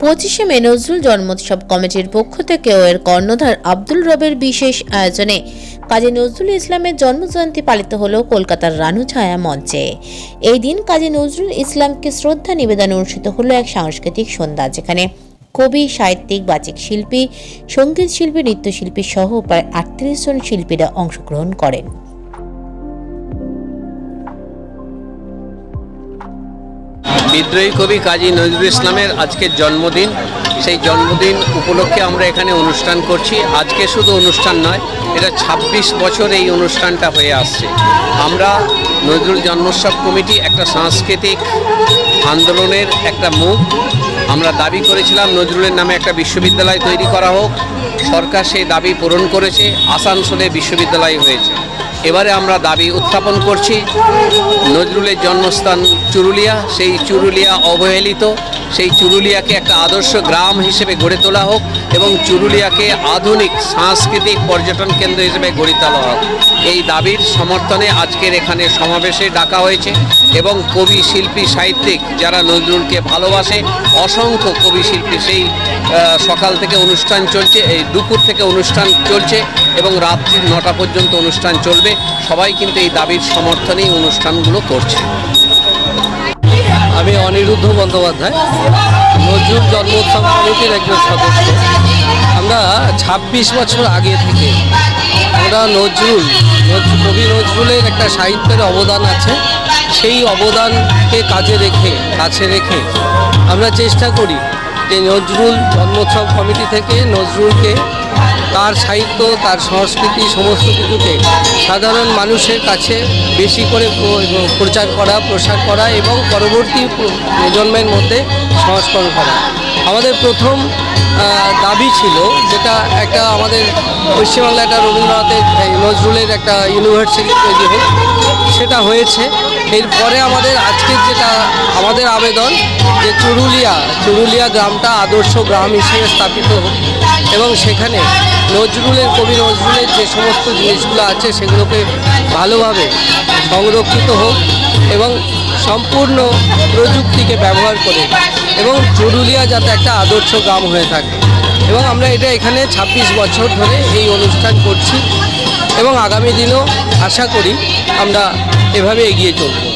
পঁচিশে মে নজরুল জন্মোৎসব কমিটির পক্ষ থেকে ও এর কর্ণধার আব্দুল রবের বিশেষ আয়োজনে কাজী নজরুল ইসলামের জন্মজয়ন্তী পালিত হলো কলকাতার রানু ছায়া মঞ্চে। এই দিন কাজী নজরুল ইসলামকে শ্রদ্ধা নিবেদন অনুষ্ঠিত হলো এক সাংস্কৃতিক সন্ধ্যা, যেখানে কবি, সাহিত্যিক, বাচিক শিল্পী, সংগীত শিল্পী, নৃত্যশিল্পী সহ প্রায় আটত্রিশ জন শিল্পীরা অংশগ্রহণ করেন। বিদ্রোহী কবি কাজী নজরুল ইসলামের আজকের জন্মদিন। সেই জন্মদিন উপলক্ষে আমরা এখানে অনুষ্ঠান করছি। আজকে শুধু অনুষ্ঠান নয়, এটা ২৬ বছর এই অনুষ্ঠানটা হয়ে আসছে। আমরা নজরুল জন্মোৎসব কমিটি একটা সাংস্কৃতিক আন্দোলনের একটা মুখ। আমরা দাবি করেছিলাম নজরুলের নামে একটা বিশ্ববিদ্যালয় তৈরি করা হোক। সরকার সেই দাবি পূরণ করেছে। আসানসোলে বিশ্ববিদ্যালয় হয়েছে। এবারে আমরা দাবি উত্থাপন করছি। নজরুলের জন্মস্থান চুরুলিয়া। সেই চুরুলিয়া অবহেলিত। সেই চুরুলিয়াকে একটা আদর্শ গ্রাম হিসেবে গড়ে তোলা হোক এবং চুরুলিয়াকে আধুনিক সাংস্কৃতিক পর্যটন কেন্দ্র হিসেবে গড়ে তোলা হোক। এই দাবির সমর্থনে আজকের এখানে সমাবেশে ডাকা হয়েছে এবং কবি, শিল্পী, সাহিত্যিক যারা নজরুলকে ভালোবাসে, অসংখ্য কবি, শিল্পী সেই সকাল থেকে অনুষ্ঠান চলছে, এই দুপুর থেকে অনুষ্ঠান চলছে। এবং রাত্রি নটা পর্যন্ত অনুষ্ঠান চলবে। সবাই কিন্তু এই দাবির সমর্থনেই অনুষ্ঠানগুলো করছে। আমি অনিরুদ্ধ বন্দ্যোপাধ্যায় নজরুল জন্মোৎসব কমিটির একজন সদস্য। আমরা ২৬ বছর আগে থেকে আমরা নজরুল নজ- কবি নজরুলের একটা সাহিত্যের অবদান আছে। সেই অবদানকে কাজে রেখে, কাছে রেখে আমরা চেষ্টা করি যে নজরুল জন্মোৎসব কমিটি থেকে নজরুলকে তার সাহিত্য, তার সংস্কৃতি, সমস্ত কিছুকে সাধারণ মানুষের কাছে বেশি করে প্রচার করা, প্রসার করা এবং পরবর্তী প্র- প্রজন্মের মধ্যে সংস্করণ করা। আমাদের প্রথম দাবি ছিল যেটা একটা আমাদের পশ্চিমবাংলা একটা রবীন্দ্রনাথের নজরুলের একটা ইউনিভার্সিটি তৈরি হোক, সেটা হয়েছে। এরপরে আমাদের আজকের যেটা আমাদের আবেদন যে চুরুলিয়া চুরুলিয়া গ্রামটা আদর্শ গ্রাম হিসেবে স্থাপিত হোক। এবং সেখানে নজরুলের, কবি নজরুলের যে সমস্ত জিনিসগুলো আছে সেগুলোকে ভালোভাবে সংরক্ষিত হোক এবং সম্পূর্ণ প্রযুক্তিকে ব্যবহার করে এবং চুরুলিয়া যাতে একটা আদর্শ গ্রাম হয়ে থাকে। এবং আমরা এটা এখানে ২৬ বছর ধরে এই অনুষ্ঠান করছি এবং আগামী দিনেও আশা করি আমরা এভাবে এগিয়ে চলব।